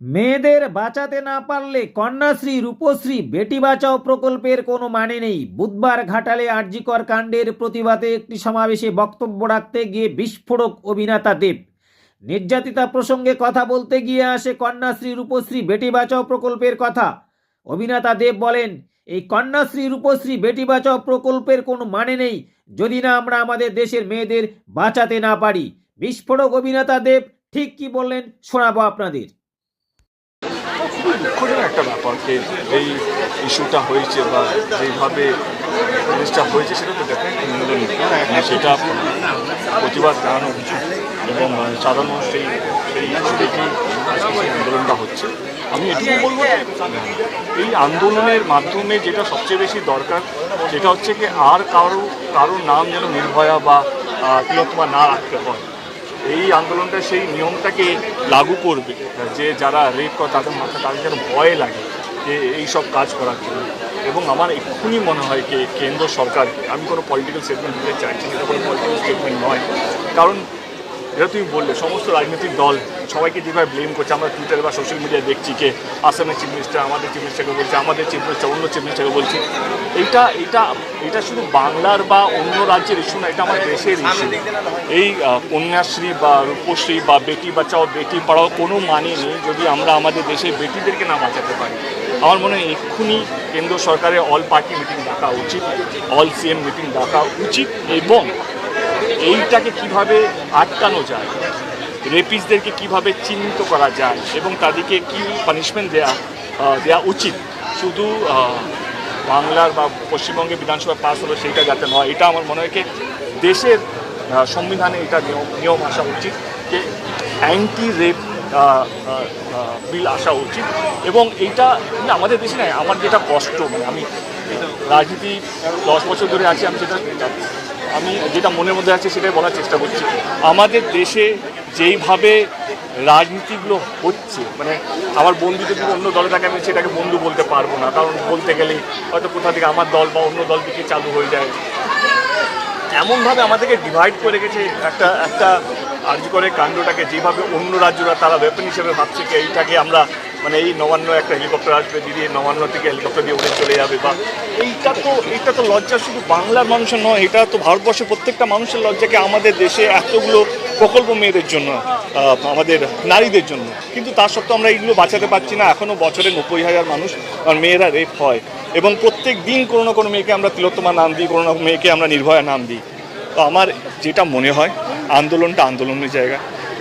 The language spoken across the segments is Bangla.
মেয়েদের বাঁচাতে না পারলে কন্যাশ্রী, রূপশ্রী, বেটি বাঁচাও প্রকল্পের কোনো মানে নেই। বুধবার ঘাটালে আরজিকর কাণ্ডের প্রতিবাদে একটি সমাবেশে বক্তব্য রাখতে গিয়ে বিস্ফোরক অভিনেতা দেব। নির্যাতিতা প্রসঙ্গে কথা বলতে গিয়ে আসে কন্যাশ্রী, রূপশ্রী, বেটি বাঁচাও প্রকল্পের কথা। অভিনেতা দেব বলেন, এই কন্যাশ্রী, রূপশ্রী, বেটি বাঁচাও প্রকল্পের কোনো মানে নেই। যদি না আমরা আমাদের দেশের মেয়েদের বাঁচাতে না পারি। বিস্ফোরক অভিনেতা দেব, ঠিক কি বললেন শোনাবো আপনাদের। দুঃখজনক একটা ব্যাপার যে এই ইস্যুটা হয়েছে বা যেভাবে জিনিসটা হয়েছে সেটা তো নিন্দনীয়। মানে সেটা প্রতিবাদ জানানো উচিত এবং সাধারণ সেই সেই দেখেই আন্দোলনটা হচ্ছে। আমি এটুকু বলব এই আন্দোলনের মাধ্যমে যেটা সবচেয়ে বেশি দরকার সেটা হচ্ছে কি আর কারও কারোর নাম যেন নির্ভয়া বা তিলোত্তমা না রাখতে হয়। এই আন্দোলনটা সেই নিয়মটাকে লাগু করবে, যে যারা রেপ করে তাদের মাথা, তাদের যেন ভয় লাগে যে এই সব কাজ করার জন্য। এবং আমার এক্ষুনি মনে হয় যে কেন্দ্র সরকারকে আমি কোনো পলিটিক্যাল স্টেটমেন্ট দিতে চাইছি এটা কোনো পলিটিক্যাল স্টেটমেন্ট নয়। কারণ যেটা তুমি বললে, সমস্ত রাজনৈতিক দল সবাইকে যেভাবে ব্লেম করছে, আমরা টুইটারে বা সোশ্যাল মিডিয়ায় দেখছি কে আসামের চিফ মিনিস্টার আমাদের চিফ মিনিস্টারকে বলছে, আমাদের চিফ মিনিস্টার অন্য চিফ মিনিস্টারকে বলছে। এইটা এটা এটা শুধু বাংলার বা অন্য রাজ্যের ইস্যু না, এটা আমার দেশের ইস্যু এই কন্যাশ্রী বা রূপশ্রী বা বেটি বাঁচাও, বেটি পড়াও কোনো মানে নেই যদি আমরা আমাদের দেশের বেটিদেরকে না বাঁচাতে পারি। আমার মনে হয় এক্ষুনি কেন্দ্র সরকারের অল পার্টি মিটিং ডাকা উচিত অল সিএম মিটিং ডাকা উচিত এবং এইটাকে কীভাবে আটকানো যায়? রেপিসদেরকে কীভাবে চিহ্নিত করা যায়? এবং তাদেরকে কি পানিশমেন্ট দেয়া দেওয়া উচিত? শুধু বাংলার বা পশ্চিমবঙ্গে বিধানসভা পাস হলো সেইটা যাতে নয়, এটা আমার মনে হয় দেশের সংবিধানে এটা নিয়ম নিয়ম আসা উচিত, যে অ্যান্টি রেপ বিল আসা উচিত। এবং এইটা আমাদের দেশে নয় আমার যেটা কষ্ট মানে আমি রাজনীতি দশ বছর ধরে আছি, আমি সেটা আমি যেটা মনের মধ্যে আছে সেটাই বলার চেষ্টা করছি। আমাদের দেশে যেইভাবে রাজনীতিগুলো হচ্ছে মানে আমার বন্ধু যদি অন্য দলে থাকে, আমি সেটাকে বন্ধু বলতে পারব না। কারণ বলতে গেলে হয়তো কোথা থেকে আমার দল বা অন্য দল থেকে চালু হয়ে যায়। এমনভাবে আমাদেরকে ডিভাইড করে গেছে একটা একটা করে কাণ্ডটাকে, যেভাবে অন্য রাজ্যরা তারা ওয়েপন হিসেবে ভাবছে কি এইটাকে আমরা মানে এই নবান্ন একটা হেলিকপ্টার আসবে, দিদি নবান্ন থেকে হেলিকপ্টার দিয়ে উড়ে চলে যাবে, বা এইটা তো এইটা তো লজ্জা, শুধু বাংলার মানুষের নয়, এটা তো ভারতবর্ষের প্রত্যেকটা মানুষের লজ্জাকে আমাদের দেশে এতগুলো প্রকল্প মেয়েদের জন্য আমাদের নারীদের জন্য। কিন্তু তা সত্ত্বেও আমরা এইগুলো বাঁচাতে পারছি না এখনও বছরে নব্বই হাজার মানুষ মেয়েরা রেপ হয়। এবং প্রত্যেক দিন কোনো না কোনো মেয়েকে আমরা তিলোত্তমা নাম দিই, কোনো না মেয়েকে আমরা নির্ভয়া নাম দিই। তো আমার যেটা মনে হয়, আন্দোলনটা আন্দোলনের জায়গা।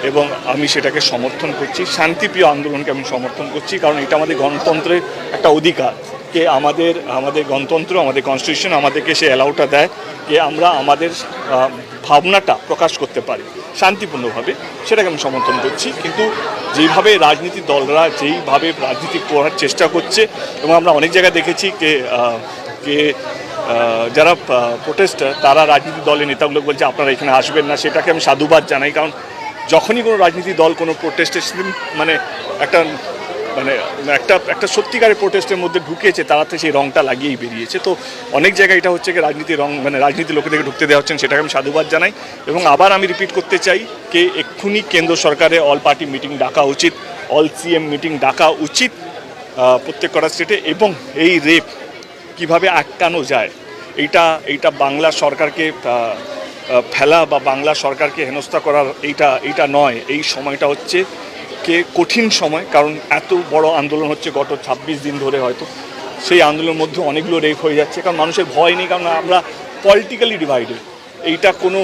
এবং আমি সেটাকে সমর্থন করছি। শান্তিপ্রিয় আন্দোলনকে আমি সমর্থন করছি, কারণ এটা আমাদের গণতন্ত্রের একটা অধিকার। কে আমাদের আমাদের গণতন্ত্র, আমাদের কনস্টিটিউশন আমাদেরকে সে অ্যালাউটা দেয় যে আমরা আমাদের ভাবনাটা প্রকাশ করতে পারি, শান্তিপূর্ণভাবে, সেটাকে আমি সমর্থন করছি। কিন্তু যেইভাবে রাজনীতি দলরা যেইভাবে রাজনীতি করার চেষ্টা করছে, এবং আমরা অনেক জায়গায় দেখেছি কে কে যারা প্রোটেস্টার তারা রাজনীতি দলের নেতাগুলো বলছে, আপনারা এখানে আসবেন না। সেটাকে আমি সাধুবাদ জানাই, কারণ যখনই কোনো রাজনীতি দল, কোনো প্রোটেস্টের মানে একটা মানে একটা একটা সত্যিকারের প্রোটেস্টের মধ্যে ঢুকেছে, তারাতে সেই রংটা লাগিয়েই বেরিয়েছে। তো অনেক জায়গায় এটা হচ্ছে কি রাজনীতি রং মানে রাজনীতি লোকেদেরকে ঢুকতে দেওয়া হচ্ছেন সেটাকে আমি সাধুবাদ জানাই। এবং আবার আমি রিপিট করতে চাই যে এক্ষুনি কেন্দ্র সরকারে অল পার্টি মিটিং ডাকা উচিত অল সিএম মিটিং ডাকা উচিত প্রত্যেক কটা স্টেটে এবং এই রেপ কীভাবে আটকানো যায়, এইটা এইটা বাংলা সরকারকে ফেলা বা বাংলা সরকারকে হেনস্থা করার এইটা এইটা নয়। এই সময়টা হচ্ছে কে কঠিন সময়, কারণ এত বড় আন্দোলন হচ্ছে গত ছাব্বিশ দিন ধরে হয়তো। সেই আন্দোলনের মধ্যে অনেকগুলো রেপ হয়ে যাচ্ছে, কারণ মানুষের ভয় নেই, কারণ আমরা পলিটিক্যালি ডিভাইডেড এইটা কোনো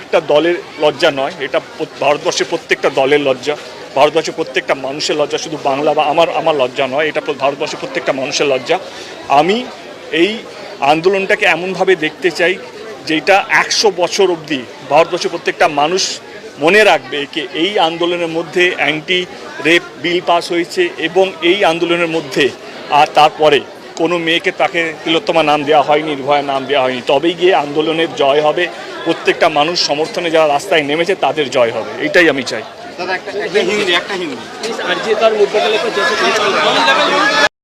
একটা দলের লজ্জা নয়, এটা ভারতবর্ষের প্রত্যেকটা দলের লজ্জা। ভারতবর্ষের প্রত্যেকটা মানুষের লজ্জা, শুধু বাংলা বা আমার আমার লজ্জা নয়, এটা ভারতবর্ষের প্রত্যেকটা মানুষের লজ্জা। আমি এই আন্দোলনটাকে এমনভাবে দেখতে চাই যেটা একশো বছর অবধি ভারতবর্ষের প্রত্যেকটা মানুষ মনে রাখবে যে এই আন্দোলনের মধ্যে অ্যান্টি রেপ বিল পাস হয়েছে এবং এই আন্দোলনের মধ্যে আর তারপরে কোনো মেয়েকে তাকে তিলোত্তমা নাম দেওয়া হয়নি নির্ভয়া নাম দেওয়া হয়নি। তবেই গিয়ে আন্দোলনের জয় হবে। প্রত্যেকটা মানুষ সমর্থনে যারা রাস্তায় নেমেছে তাদের জয় হবে। এটাই আমি চাই।